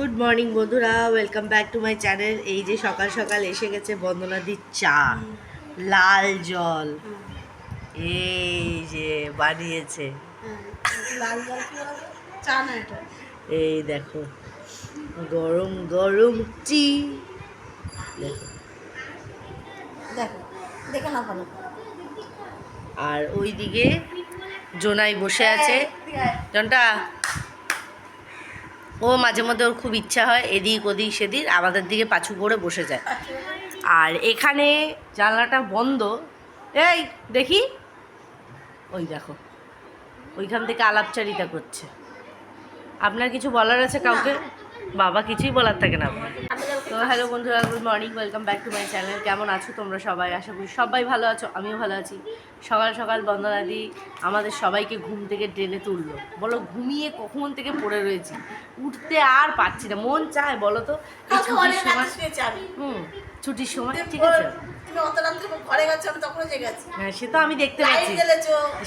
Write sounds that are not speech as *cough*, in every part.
Good morning বন্ধুরা। Welcome back to my channel এই যে সকাল সকাল এসে গেছে বন্দনাদির চা। লাল জল। এই যে বানিয়েছে। এই দেখো। গরম গরম চি দেখো। আর ওইদিকে জোনাই বসে আছে। জনটা ও মাঝে মধ্যে ওর খুব ইচ্ছা হয় এদিক ওদিক সেদিক, আমাদের দিকে পাছু করে বসে যায়। আর এখানে জানলাটা বন্ধ। এই দেখি। ওই দেখো। ওইখান থেকে আলাপচারিতা করছে। আপনার কিছু বলার আছে কাউকে? বাবা কিছুই বলার থাকে না। তো হ্যালো বন্ধুরা good morning welcome back to my channel. কেমন আছো তোমরা সবাই? আশা করি সবাই ভালো আছো আমিও ভালো আছি। সকাল সকাল বন্দনাদি আমাদের সবাইকে ঘুম থেকে ট্রেনে তুললো। বলো ঘুমিয়ে কখন থেকে পড়ে রয়েছি? উঠতে আর পারছি না মন চায় বলো তো? এই ছুটির সময় হুম ছুটির সময় ঠিক আছে? তুমি অত রাত্রে ঘরে গেছো আমি তখনও জেগেছি হ্যাঁ সে তো আমি দেখতে পাচ্ছি।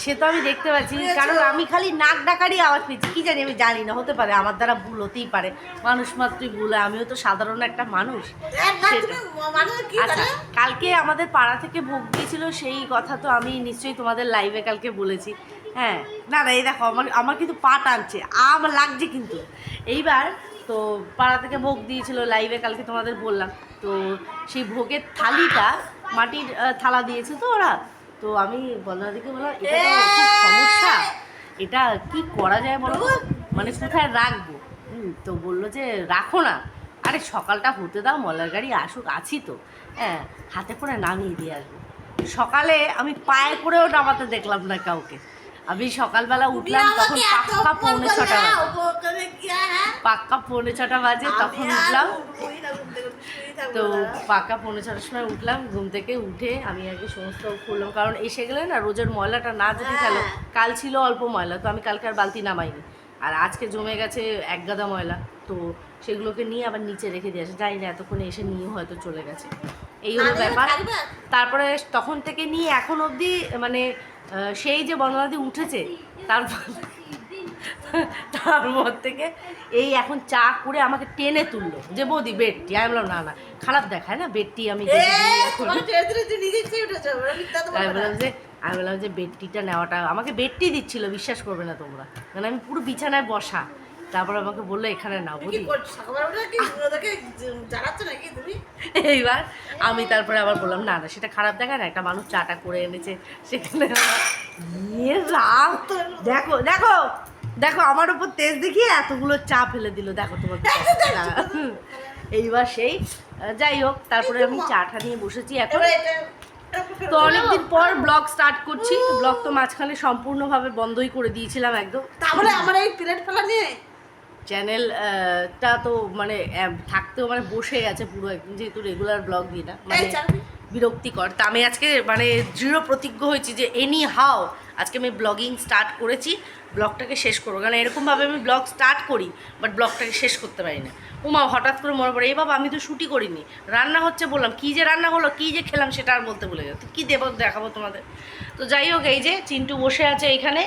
সে তো আমি দেখতে পাচ্ছি কারণ আমি খালি নাক ডাকারই আওয়াজ পেয়েছি। কি জানি আমি জানি না হতে পারে আমার দ্বারা ভুল হতেই পারে। মানুষ মাত্রই ভুল হয় আমিও তো সাধারণ একটা মানুষ। আচ্ছা কালকে আমাদের পাড়া থেকে ভোগ দিয়েছিল সেই কথা তো আমি নিশ্চয়ই তোমাদের লাইভে কালকে বলেছি। হ্যাঁ না না এই দেখো আমার আমার কিন্তু পা টানছে আম লাগছে কিন্তু। এইবার তো পাড়া থেকে ভোগ দিয়েছিল লাইভে কালকে তোমাদের বললাম। তো সেই ভোগের থালিটা মাটির থালা দিয়েছে তো ওরা। তো আমি বন্ধনাদিকে বললাম, এটা তো সমস্যা এটা কি করা যায় বলো মানে কোথায় রাখব তো বলল যে রাখো না আরে সকালটা হতে দাও মলার গাড়ি আসুক আছি তো হ্যাঁ হাতে করে নামিয়ে দিয়ে আসব সকালে আমি পায়ে করেও নামাতে দেখলাম না কাউকে আমি সকালবেলা উঠলাম তখন পাক্কা পৌনে ছটা বাজে। পাক্কা পৌনে ছটা বাজে তখন উঠলাম। তো পাক্কা পৌনে ছটার সময় উঠলাম ঘুম থেকে উঠে আমি আগে সমস্ত খুললাম কারণ এসে গেলে না রোজের ময়লাটা না যদি ফেলো কাল ছিল অল্প ময়লা তো আমি কালকে আর বালতি নামাইনি। আর আজকে জমে গেছে এক গাদা ময়লা তো সেগুলোকে নিয়ে আবার নিচে রেখে দিয়ে আসে। জানি না এতক্ষণে এসে নিয়ে হয়তো চলে গেছে। এই হলো ব্যাপার। তারপরে তখন থেকে নিয়ে এখন অবধি মানে সেই যে বন্দনাদি উঠেছে তারপর তারপর থেকে এই এখন চা করে আমাকে টেনে তুললো। যে বৌদি বেডটি। আমি বললাম না না খারাপ দেখায় না বেডটি আমি। আমি বললাম যে আমি বললাম যে বেডটিটা নেওয়াটা আমাকে বেডটি দিচ্ছিল বিশ্বাস করবে না তোমরা। মানে আমি পুরো বিছানায় বসা। তারপর আমাকে বলল এখানে না বুঝি এইবার আমি তারপরে আবার বললাম না না সেটা খারাপ দেখা না একটা মানুষ চাটা করে এনেছে সেখানে ইয়ে দেখো দেখো দেখো আমার উপর তেজ দেখিয়ে এতগুলো চা ফেলে দিল। দেখো তোমার এইবার সেই যাই হোক তারপরে আমি চাটা নিয়ে বসেছি এখন। তো অনেকদিন পর ব্লগ স্টার্ট করছি। ব্লগ তো মাঝখানে সম্পূর্ণভাবে বন্ধই করে দিয়েছিলাম একদম। তারপরে আমার এই প্লেট ফেলা নিয়ে চ্যানেল টা তো মানে থাকতেও মানে বসে আছে পুরো একদম যেহেতু রেগুলার ব্লগ দিই না মানে বিরক্তিকর। তা আমি আজকে মানে দৃঢ় প্রতিজ্ঞ হয়েছি যে এনি হাও আজকে আমি ব্লগিং স্টার্ট করেছি ব্লগটাকে শেষ করব। কারণ এরকমভাবে আমি ব্লগ স্টার্ট করি বাট ব্লগটাকে শেষ করতে পারি না। উমা হঠাৎ করে মনে পড়ে এই বাবা আমি তো শুটি করিনি। রান্না হচ্ছে বললাম কী যে রান্না হলো কী যে খেলাম সেটা আর বলতে বলে গেল কী দেবো দেখাবো তোমাদের। তো যাই হোক এই যে চিন্টু বসে আছে এইখানে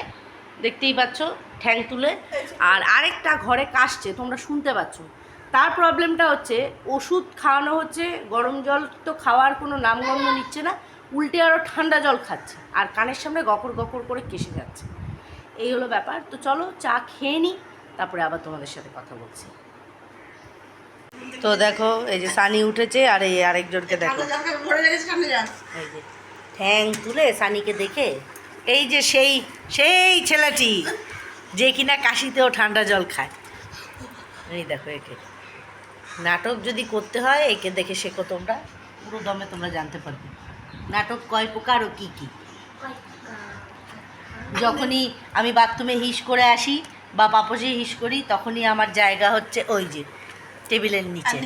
দেখতেই পাচ্ছ ঠ্যাং তুলে। আর আরেকটা ঘরে কাশছে তোমরা শুনতে পাচ্ছ। তার প্রবলেমটা হচ্ছে ওষুধ খাওয়ানো হচ্ছে গরম জল তো খাওয়ার কোনো নামগন্ধ নিচ্ছে না উল্টে আরও ঠান্ডা জল খাচ্ছে আর কানের সামনে গকর গকর করে কেসে যাচ্ছে। এই হলো ব্যাপার। তো চলো চা খেয়ে নিই তারপরে আবার তোমাদের সাথে কথা বলছি। তো দেখো এই যে সানি উঠেছে আর এই আরেকজনকে দেখো। ঠ্যাং তুলে সানিকে দেখে এই যে সেই সেই ছেলেটি যে কিনা কাশিতেও ঠান্ডা জল খায়। এই দেখো একে। নাটক যদি করতে হয় একে দেখে শেখো তোমরা। পুরো দমে তোমরা জানতে পারবে। নাটক কয় প্রকার ও কী কী? যখনই আমি বাথরুমে হিস করে আসি বা পাপসে হিস করি তখনই আমার জায়গা হচ্ছে ওই যে টেবিলের নিচে।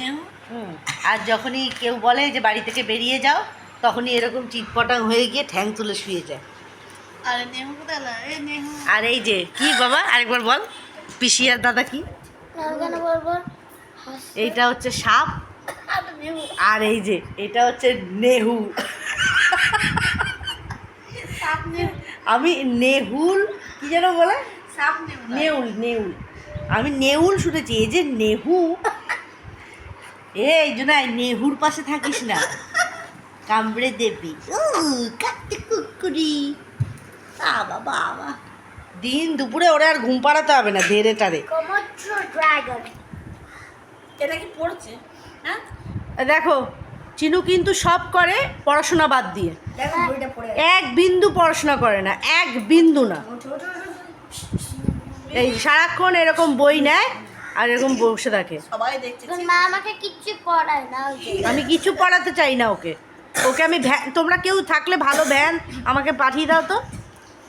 হুম। আর যখনই কেউ বলে যে বাড়ি থেকে বেরিয়ে যাও তখনই এরকম চিটপটাং হয়ে গিয়ে ঠ্যাং তুলে শুয়ে যায়। আরে? এই নেহু। আর এই যে কি বাবা? আরেকবার বল। পিসি আর দাদা কি? এইটা হচ্ছে সাপ। আরে আর এই যে এটা হচ্ছে নেহু। সাপ আমি নেহুল কি যেন বলে? সাপ নেউল নেউল। আমি নেউল শুনেছি এই যে নেহু। এই জোনাই নেহুর পাশে থাকিস না। কামড়ে দেবী। উ কাটতে কুকুরি। বাবা বাবা। দিন দুপুরে ওরে আর ঘুম পাড়াতে হবে না ধেরে টারে এটা কি পড়ছে? হ্যাঁ? দেখো চিনু কিন্তু সব করে পড়াশোনা বাদ দিয়ে। এক বিন্দু পড়াশোনা করে না এক বিন্দু না। এই সারাক্ষণ এরকম বই নেয় আর এরকম বসে থাকে। সবাই দেখছে আমাকে কিচ্ছু পড়ায় না আমি কিছু পড়াতে চাই না ওকে। ওকে আমি ভ্যান তোমরা কেউ থাকলে ভালো ভ্যান আমাকে পাঠিয়ে দাও তো।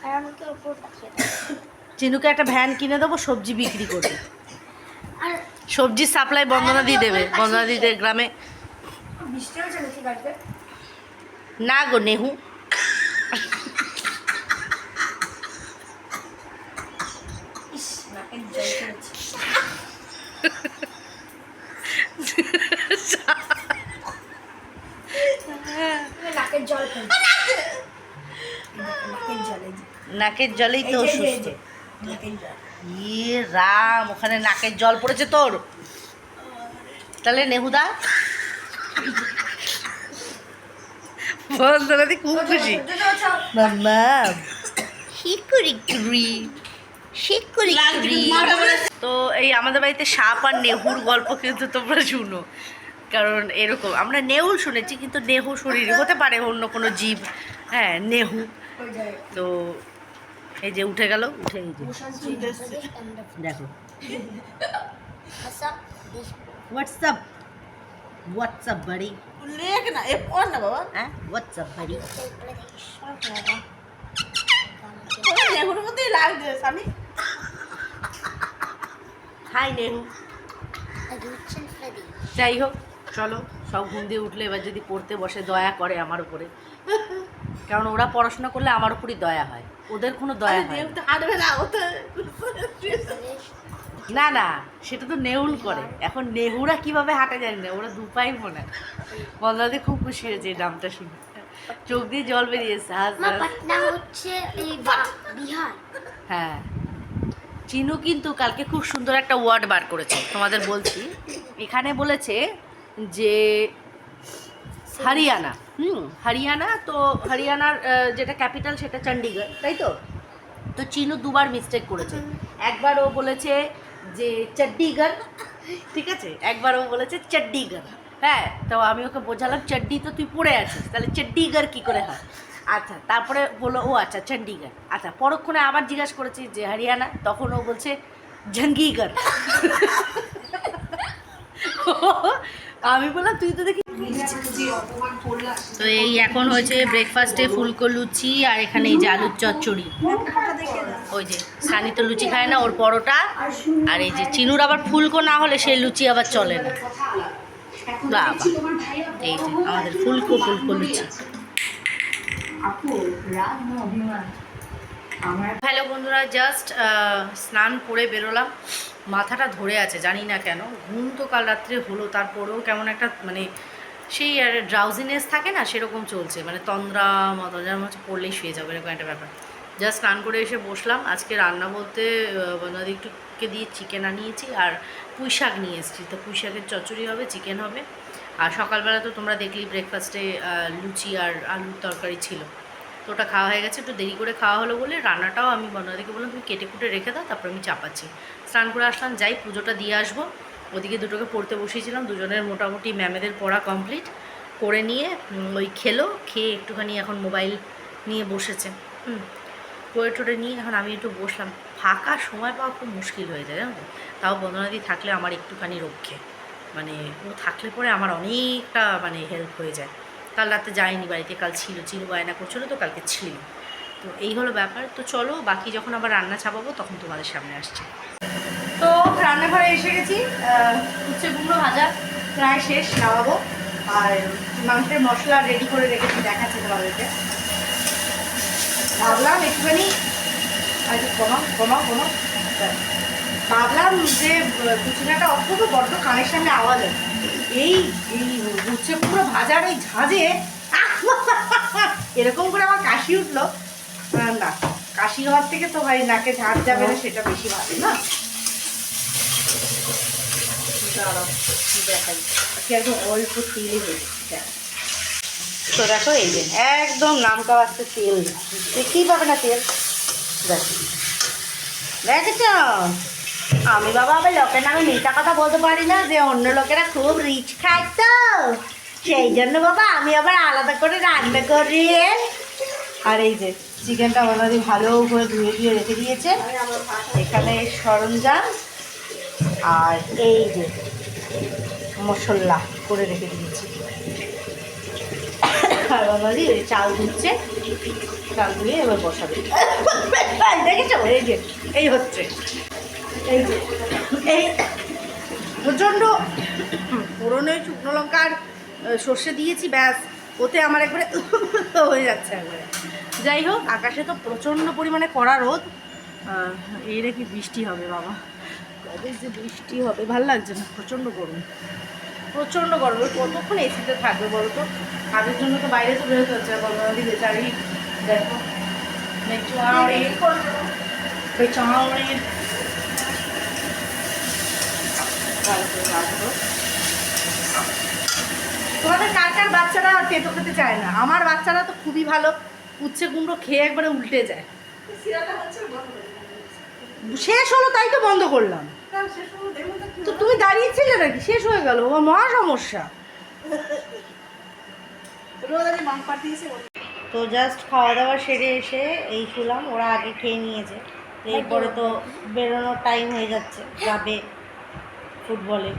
আর আমাকে উপর পাঠিয়ে চিনুকে একটা ভ্যান কিনে দেবো সবজি বিক্রি করবে আর সবজির সাপ্লাই বন্দনা দিয়ে দেবে বন্দনা দিদের গ্রামে। না গো নেহু। *laughs* জল নাকের জলেই তো অসুস্থ। ইয়ে রাম ওখানে নাকের জল পড়েছে তোর? তাহলে নেহুদা? বন্দনা দি খুব খুশি। মাম্মা শিকুরি কুরি শিকুরি কুরি তো এই আমাদের বাড়িতে সাপ আর নেহুর গল্প কিন্তু তোমরা শুনো। কারণ এরকম আমরা নেহুর শুনেছি কিন্তু নেহু শরীর হতে পারে অন্য কোনো জীব। হ্যাঁ নেহু। তো এই যে উঠে গেল উঠে এই যে। দেখো। হোয়াটসঅ্যাপ হোয়াটসঅ্যাপ বাড়ি লেখ না এ পড় না বাবা। হ্যাঁ হোয়াটসঅ্যাপ বাড়ি লেখুর মধ্যেই লাগছে স্বামী। হাই নেহু। যাই হোক। চলো সব ঘুম দিয়ে উঠলে এবার যদি পড়তে বসে দয়া করে আমার উপরে। কারণ ওরা পড়াশোনা করলে আমার উপরই দয়া হয়। ওদের কোনো দয়া হয় না। না সেটা তো নেউল করে। এখন নেহুরা কীভাবে হাঁটে জানি না ওরা দুপাই মনে বন্দাদি খুব খুশি হয়েছে এই নামটা শুনে। চোখ দিয়ে জল বেরিয়েছে হচ্ছে হ্যাঁ। চিনু কিন্তু কালকে খুব সুন্দর একটা ওয়ার্ড বার করেছে তোমাদের বলছি। এখানে বলেছে যে হরিয়ানা, হুম, হরিয়ানা তো হরিয়ানার যেটা ক্যাপিটাল সেটা চণ্ডীগড় তাই তো? তো চিনু দুবার মিস্টেক করেছে। একবার ও বলেছে যে চণ্ডীগড় ঠিক আছে? একবার ও বলেছে চণ্ডীগড় হ্যাঁ তো আমি ওকে বোঝালাম চড্ডি তো তুই পড়ে আছিস, তাহলে চণ্ডীগড় কী করে হয়? আচ্ছা তারপরে বলল, ও আচ্ছা চণ্ডীগড় আচ্ছা পরক্ষণে আবার জিজ্ঞাসা করেছি যে হরিয়ানা, তখন ও বলছে জঙ্গিগড়। *laughs* আমি বললাম, তুই তো দেখি তো এই এখন হয়েছে ব্রেকফাস্টে ফুলকো লুচি আর এখানে এই যে আলুর চচ্চড়ি। ওই যে সানি তো লুচি খায় না, ওর পরোটা। আর এই যে চিনুর আবার ফুলকো না হলে সেই লুচি আবার চলে না। এই যে আমাদের ফুলকো ফুলকো লুচি। হ্যালো বন্ধুরা জাস্ট স্নান করে বেরোলাম। মাথাটা ধরে আছে, জানি না কেন। ঘুম তো কাল রাত্রে হলো, তারপরেও কেমন একটা মানে সেই আর ড্রাউজিনেস থাকে না, সেরকম চলছে। মানে তন্দ্রা মতো যেন মনে হচ্ছে পড়লেই শুয়ে যাবে, এরকম একটা ব্যাপার। জাস্ট স্নান করে এসে বসলাম। আজকে রান্না বলতে বন্ধুদের একটুকে দিয়ে চিকেন আনিয়েছি আর পুঁই শাক নিয়ে এসেছি। তো পুঁই শাকের চচ্চড়ি হবে চিকেন হবে। আর সকালবেলা তো তোমরা দেখলি ব্রেকফাস্টে লুচি আর আলুর তরকারি ছিল। তো ওটা খাওয়া হয়ে গেছে, একটু দেরি করে খাওয়া হলো বলে রান্নাটাও আমি বন্যাদিকে বললাম, তুমি কেটে কুটে রেখে দাও, তারপর আমি চাপাচ্ছি। স্নান করে আসলাম, যাই পুজোটা দিয়ে আসব। ওদিকে দুটোকে পড়তে বসিয়েছিলাম, দুজনের মোটামুটি ম্যামেদের পড়া কমপ্লিট। করে নিয়ে ওই খেলো, খেয়ে একটুখানি এখন মোবাইল নিয়ে বসেছে। হুম করে নিয়ে এখন আমি একটু বসলাম। ফাঁকা সময় পাওয়া খুব মুশকিল হয়ে যায়, জানো তাও বন্দনাদি থাকলে আমার একটুখানি রক্ষে। মানে ও থাকলে পরে আমার অনেকটা মানে হেল্প হয়ে যায়। কাল রাতে যায়নি বাড়িতে, কাল ছিল, চিনু বায়না করছিল তো কালকে ছিল। তো এই হলো ব্যাপার। তো চলো, বাকি যখন আবার রান্না চাপাবো তখন তোমাদের সামনে আসছে। তো রান্নাঘরে এসে গেছি উচ্ছে কুমড়ো ভাজা প্রায় শেষ, নামাবো। আর মাংসের মশলা রেডি করে রেখেছি, দেখাচ্ছি তোমাদেরকে। ভাবলাম একটুখানি কমাও কমাও কমাও। ভাবলাম যে কুচিনাটা অত্যন্ত বড্ড কানের সামনে আওয়াজ আছে। এই এই উচ্ছে পুরো ভাজার ওই ঝাঁঝে এরকম করে আমার কাশি উঠল না কাশি হওয়ার থেকে তো ভাই নাকে ঝাঁঝ যাবে না সেটা বেশি ভালো না দেখাই একদম অল্প তো দেখো এই যে একদম নাম কাবাচ্ছে তেল দেখতেই পাবে না তেল দেখ দেখেছ আমি বাবা আবার লোকের নামে মিথ্যা কথা বলতে পারি না যে অন্য লোকেরা খুব রিচ খায় তো সেই জন্য বাবা আমি আবার আলাদা করে রান্না করি। আর এই যে চিকেনটা ওনাদি ভালো করে ধুয়ে ধুয়ে রেখে দিয়েছে। এখানে সরঞ্জাম আর এই যে মশলা করে রেখে দিয়েছি। আর ওনাদি ওই চাল ধুচ্ছে চাল ধুয়ে এবার বসাবে। *laughs* দেখেছ? এই যে এই হচ্ছে। এই যে, এই প্রচণ্ড পুরনো শুকনো লঙ্কার সর্ষে দিয়েছি, ব্যাস, ওতে আমার একবারে *laughs* হয়ে যাচ্ছে একবারে। যাই হোক, আকাশে তো প্রচণ্ড পরিমাণে কড়া রোদ। এই নাকি বৃষ্টি হবে, বাবা। কবে যে বৃষ্টি হবে, ভালো লাগছে না, প্রচণ্ড গরম। প্রচণ্ড গরম কতক্ষণ এসিতে থাকবে বলো তো? কাজের জন্য তো বাইরে তো বেরোতে হচ্ছে বলবাদি বেচারি দেখো তোমাদের কার কার বাচ্চারা তেতো খেতে চায় না? আমার বাচ্চারা তো খুবই ভালো। উচ্ছে কুমড়ো খেয়ে একবারে উল্টে যায়। শেষ হলো, তাই তো বন্ধ করলাম। তো তুমি দাঁড়িয়েছিলে নাকি? শেষ হয়ে গেল। ও মহা সমস্যা। তো জাস্ট খাওয়া দাওয়া সেরে এসে এই শুলাম ওরা আগে খেয়ে নিয়েছে। এরপরে তো বেরোনোর টাইম হয়ে যাচ্ছে। যাবে। ফুটবলে।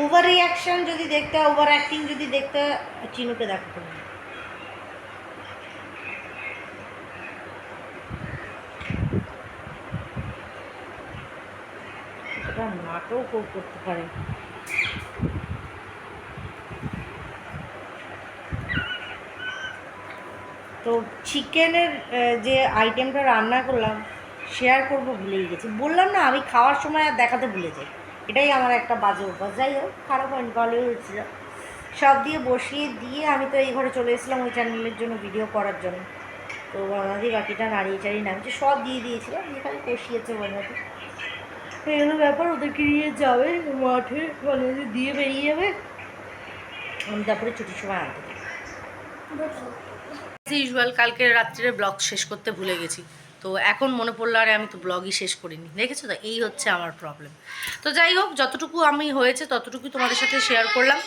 ওভার রিয়াকশন যদি দেখতে ওভার অ্যাক্টিং যদি দেখতে চিনুকে দেখো তুমি। এটা নাটকও করতে পারে। তো চিকেনের যে আইটেমটা রান্না করলাম শেয়ার করব ভুলেই গেছি। বললাম না, আমি খাওয়ার সময় আর দেখাতে ভুলে যাই। এটাই আমার একটা বাজে অভ্যাস। যাই হোক, খারাপ হয়নি, ভালোই হয়েছিল। সব দিয়ে বসিয়ে দিয়ে আমি তো এই ঘরে চলে এসেছিলাম ওই চ্যানেলের জন্য ভিডিও করার জন্য। তো বনাদি বাকিটা নাড়িয়ে চাড়িয়ে নামছে সব দিয়ে দিয়েছিলাম দিয়ে খালি কষিয়েছে এই হলো ব্যাপার ওদেরকে নিয়ে যাবে, মাঠে বনাদি দিয়ে বেরিয়ে যাবে। আমি তারপরে ছুটির সময় আনতে। ইউজুয়াল কালকে রাত্রে ব্লগ শেষ করতে ভুলে গেছি। তো এখন মনে পড়ল, আরে আমি তো ব্লগই শেষ করিনি। দেখেছ তো? এই হচ্ছে আমার প্রবলেম তো যাই হোক, যতটুকু আমি হয়েছে, ততটুকুই তোমাদের সাথে শেয়ার করলাম,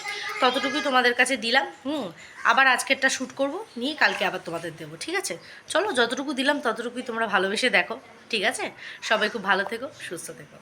ততটুকুই তোমাদের কাছে দিলাম, হুম? আবার আজকেরটা শ্যুট করব, নিয়ে কালকে আবার তোমাদের দেবো, ঠিক আছে? চলো, যতটুকু দিলাম, ততটুকুই তোমরা ভালোবেসে দেখো, ঠিক আছে? সবাই খুব ভালো থেকো, সুস্থ থেকো।